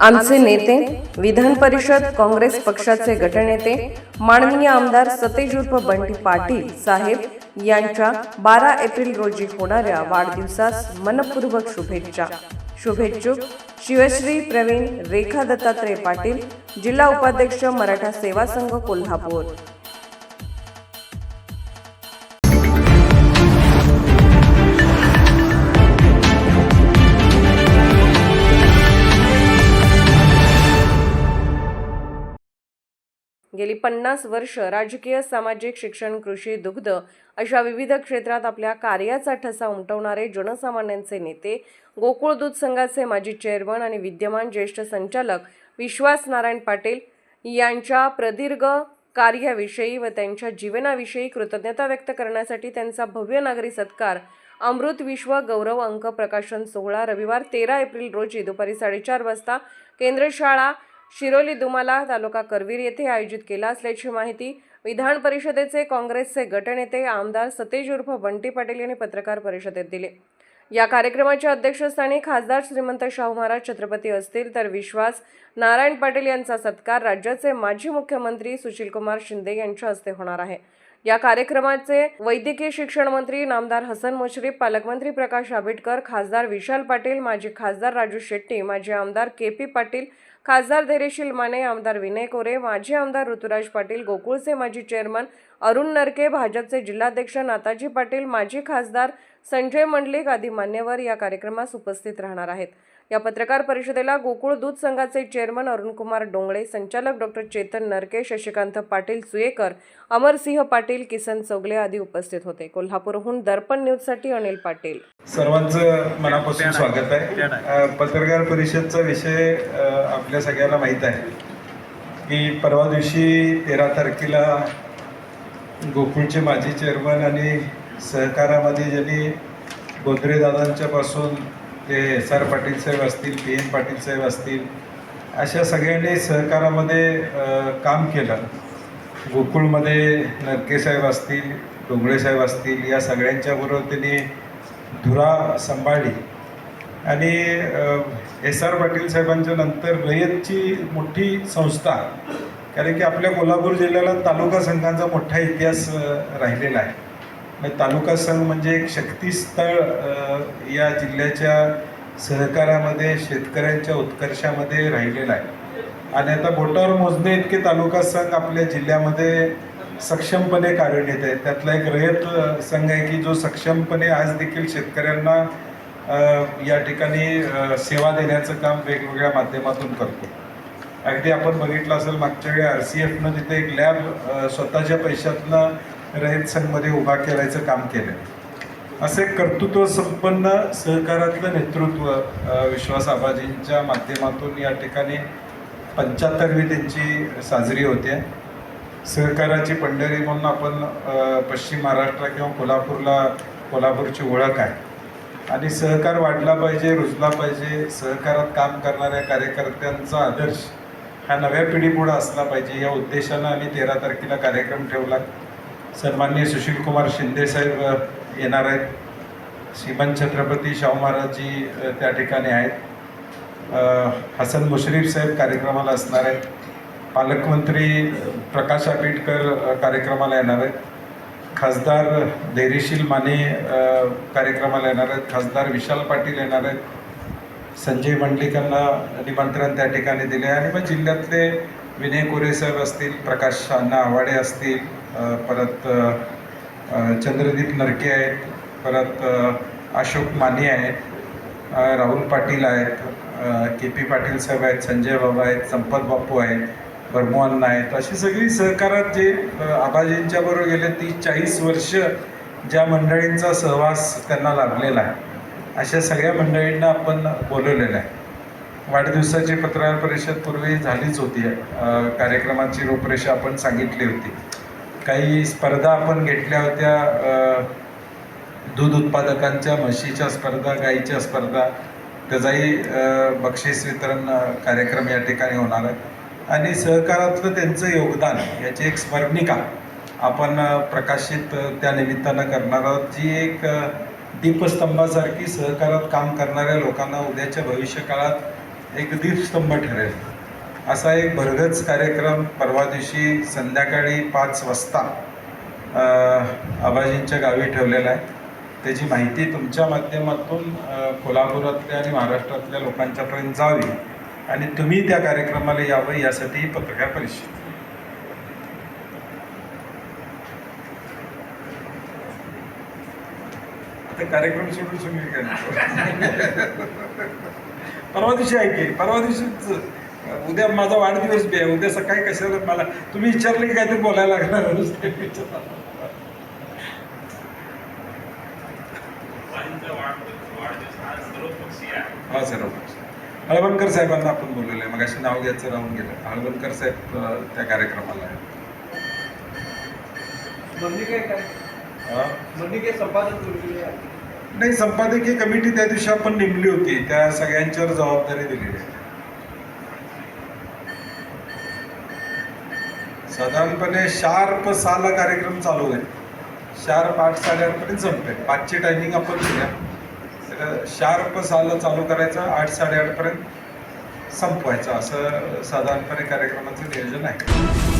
आमचे नेते विधान परिषद काँग्रेस पक्षाचे गटनेते माननीय आमदार सतेज उर्फ बंटी पाटील साहेब यांच्या बारा एप्रिल रोजी होणाऱ्या वाढदिवसास मनपूर्वक शुभेच्छा. शुभेच्छुक शिवश्री प्रवीण रेखा दत्तात्रय पाटील जिल्हा उपाध्यक्ष मराठा सेवा संघ कोल्हापूर. गेली पन्नास वर्ष राजकीय सामाजिक शिक्षण कृषी दुग्ध अशा विविध क्षेत्रात आपल्या कार्याचा ठसा उमटवणारे जनसामान्यांचे नेते गोकुळ दूध संघाचे माजी चेअरमन आणि विद्यमान ज्येष्ठ संचालक विश्वास नारायण पाटील यांच्या प्रदीर्घ कार्याविषयी व त्यांच्या जीवनाविषयी कृतज्ञता व्यक्त करण्यासाठी त्यांचा भव्य नागरी सत्कार अमृत विश्व गौरव अंक प्रकाशन सोहळा रविवार तेरा एप्रिल रोजी दुपारी साडेचार वाजता केंद्रशाळा शिरोली दुमाला तालुका करवीर येथे आयोजित केला असल्याची माहिती विधान परिषदेचे काँग्रेसचे गटनेते आमदार सतेज उर्फ बंटी पाटील यांनी पत्रकार परिषदेत दिले. या कार्यक्रमाच्या अध्यक्षस्थानी खासदार श्रीमंत शाहू महाराज छत्रपती असतील तर विश्वास नारायण पाटील यांचा सत्कार राज्याचे माजी मुख्यमंत्री सुशीलकुमार शिंदे यांच्या हस्ते होणार आहे. या कार्यक्रमाचे वैद्यकीय शिक्षण मंत्री नामदार हसन मुश्रीफ पालकमंत्री प्रकाश आंबेडकर खासदार विशाल पाटील माजी खासदार राजू शेट्टी माजी आमदार के पी पाटील खासदार धैर्यशील माने आमदार विनय कोरे माजी आमदार ऋतुराज पाटील गोकुळचे माजी चेअरमन अरुण नरके भाजपचे जिल्हाध्यक्ष नाताजी पाटील माजी खासदार संजय मंडलिक आदी मान्यवर या कार्यक्रमास उपस्थित राहणार आहेत. या पत्रकार परिषदेला गोकुळ दूध संघाचे चेअरमन अरुणकुमार डोंगळे संचालक डॉक्टर चेतन नरके शशिकांत पाटील सुयेकर अमरसिंह पाटील किसन चौगले आदी उपस्थित होते. कोल्हापूरहून दर्पण न्यूजसाठी अनिल पाटील. सर्वांचं मनापासून स्वागत आहे. पत्रकार परिषदचा विषय आपल्या सगळ्यांना माहीत आहे की परवा दिवशी तेरा तारखेला गोकुळचे माजी चेअरमन आणि सहकारामध्ये ज्यांनी गोदरे दादांच्या पासून ते एस आर पाटील साहेब असतील पी एन पाटील साहेब असतील अशा सगळ्यांनी सहकारामध्ये काम केलं. गोकुळमध्ये नरके साहेब असतील डोंगळे साहेब असतील या सगळ्यांच्याबरोबर त्यांनी धुरा सांभाळली. आणि एस आर पाटील साहेबांच्या नंतर रयतची मोठी संस्था कारण की आपल्या कोल्हापूर जिल्ह्याला तालुका संघांचा मोठा इतिहास राहिलेला आहे. तालुका संघ म्हणजे एक शक्तीस्थळ या जिल्ह्याच्या सहकारामध्ये शेतकऱ्यांच्या उत्कर्षामध्ये राहिलेला आहे. आणि आता बोटावर मोजणे इतके तालुका संघ आपल्या जिल्ह्यामध्ये सक्षमपणे कार्यान्वित आहेत. त्यातला एक रयत संघ आहे की जो सक्षमपणे आज देखील शेतकऱ्यांना या ठिकाणी सेवा देण्याचं काम वेगवेगळ्या माध्यमातून करतो. अगदी आपण बघितलं असेल मागच्या वेळी आर सी एफनं तिथे एक लॅब स्वतःच्या पैशातनं रयत संघमध्ये उभा करायचं काम केलं. असे कर्तृत्व संपन्न सहकारातलं नेतृत्व विश्वास आबाजींच्या माध्यमातून या ठिकाणी पंच्याहत्तरवी त्यांची साजरी होते. सहकाराची पंढरी म्हणून आपण पश्चिम महाराष्ट्र किंवा कोल्हापूरला कोल्हापूरची ओळख आहे. आणि सहकार वाढला पाहिजे रुजला पाहिजे सहकारात काम करणाऱ्या कार्यकर्त्यांचा आदर्श हा नव्या पिढीपुढं असला पाहिजे या उद्देशानं आम्ही तेरा तारखेला कार्यक्रम ठेवला. सन्माननीय सुशीलकुमार शिंदे साहेब येणार आहेत. श्रीमंत छत्रपती शाहू महाराजजी त्या ठिकाणी आहेत. हसन मुश्रीफ साहेब कार्यक्रमाला असणार आहेत. पालकमंत्री प्रकाश आंबेडकर कार्यक्रमाला येणार आहेत. खासदार धैर्यशील माने कार्यक्रमाला येणार आहेत. खासदार विशाल पाटील येणार आहेत. संजय मंडलिकांना निमंत्रण त्या ठिकाणी दिले आहे. आणि मग जिल्ह्यातले विनय कोरे साहेब असतील प्रकाश अण्णा आवाडे असतील परत चंद्रदीप नरके आहेत परत अशोक माने आहेत राहुल पाटील आहेत के पी पाटील साहेब आहेत संजय बाबा आहेत संपत बापू आहेत बर्मोअण्णा आहेत अशी सगळी सहकारात जे आबाजींच्याबरोबर गेले ती चाळीस वर्ष ज्या मंडळींचा सहवास त्यांना लाभलेला आहे. अशा सगळ्या मंडळींना आपण बोलवलेलं आहे. वाढदिवसाची पत्रकार परिषद पूर्वी झालीच होती. कार्यक्रमाची रूपरेषा आपण सांगितली होती. काही स्पर्धा आपण घेतल्या होत्या. दूध उत्पादकांच्या म्हशीच्या स्पर्धा गाईच्या स्पर्धा. त्याचाही बक्षीस वितरण कार्यक्रम या ठिकाणी होणार आहे आणि सहकारातलं त्यांचं योगदान याची एक स्मरणिका आपण प्रकाशित त्या निमित्तानं करणार आहोत. जी एक दीपस्तंभासारखी सहकारात काम करणाऱ्या लोकांना उद्याच्या भविष्यकाळात एक दीपस्तंभ ठरेल. असा एक भरगच कार्यक्रम परवा दिवशी संध्याकाळी पाच वाजता आबाजींच्या गावी ठेवलेला आहे. त्याची माहिती तुमच्या माध्यमातून कोल्हापुरातल्या आणि महाराष्ट्रातल्या लोकांच्यापर्यंत जावी आणि तुम्ही त्या कार्यक्रमाला यावं यासाठी पत्रकार परिषद. आता कार्यक्रम सोडून तुम्ही परवा दिवशी आहे की? परवा दिवशीच उद्या माझा वाढदिवस बी आहे. उद्या सकाळी कशाला मला तुम्ही विचारलं की काहीतरी बोलायला लागणार. हा सर हळवणकर साहेबांना आपण बोललेलं आहे मग अशी नाव घ्यायचं राहून गेलं. हळवणकर साहेब त्या कार्यक्रमाला आहे. नाही संपादकीय कमिटी त्या दिवशी आपण नेमली होती. त्या सगळ्यांच्यावर जबाबदारी दिलेली आहे. साधारणपणे शार्प सहाला कार्यक्रम चालू आहे. शार्प आठ साडेआठपर्यंत संपते पाचची टायमिंग आपण दिल्या तर शार्प सहाला चालू करायचं आठ साडेआठपर्यंत संपवायचं. असं साधारणपणे कार्यक्रमाचं नियोजन आहे.